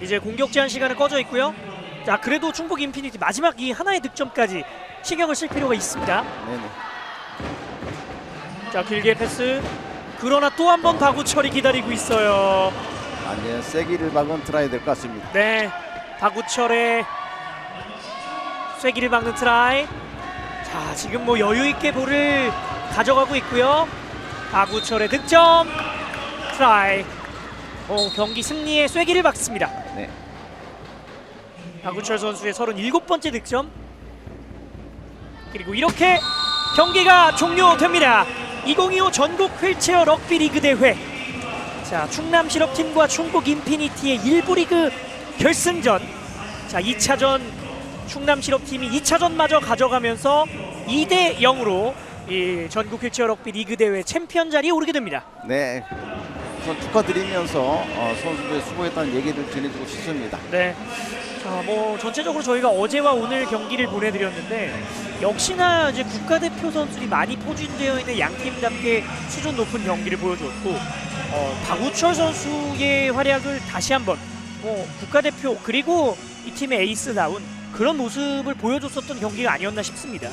이제 공격 제한 시간은 꺼져 있고요. 자 그래도 충북 인피니티 마지막 이 하나의 득점까지 신경을 쓸 필요가 있습니다. 네네. 자 길게 패스. 그러나 또 한 번 박우철이 기다리고 있어요. 완전 세기를 박은 트라이 될 것 같습니다. 네, 박우철의 쐐기를 막는 트라이. 자, 지금 뭐 여유 있게 볼을 가져가고 있고요. 박우철의 득점 트라이. 어, 경기 승리의 쐐기를 박습니다. 네. 박우철 선수의 37번째 득점. 그리고 이렇게 경기가 종료됩니다. 2025 전국 휠체어 럭비 리그 대회. 자, 충남 실업팀과 충북 인피니티의 1부 리그 결승전. 자, 2차전 충남 실업팀이 2차전마저 가져가면서 2대 0으로 이 전국 휠체어 럭비 리그 대회 챔피언 자리에 오르게 됩니다. 네. 우선 축하드리면서 어, 선수들 수고했다는 얘기를 전해주고 싶습니다. 네. 자, 뭐 전체적으로 저희가 어제와 오늘 경기를 보내드렸는데 역시나 이제 국가대표 선수들이 많이 포진되어 있는 양 팀답게 수준 높은 경기를 보여줬고 어, 박우철 선수의 활약을 다시 한번 뭐 국가대표 그리고 이 팀의 에이스다운 그런 모습을 보여줬었던 경기가 아니었나 싶습니다.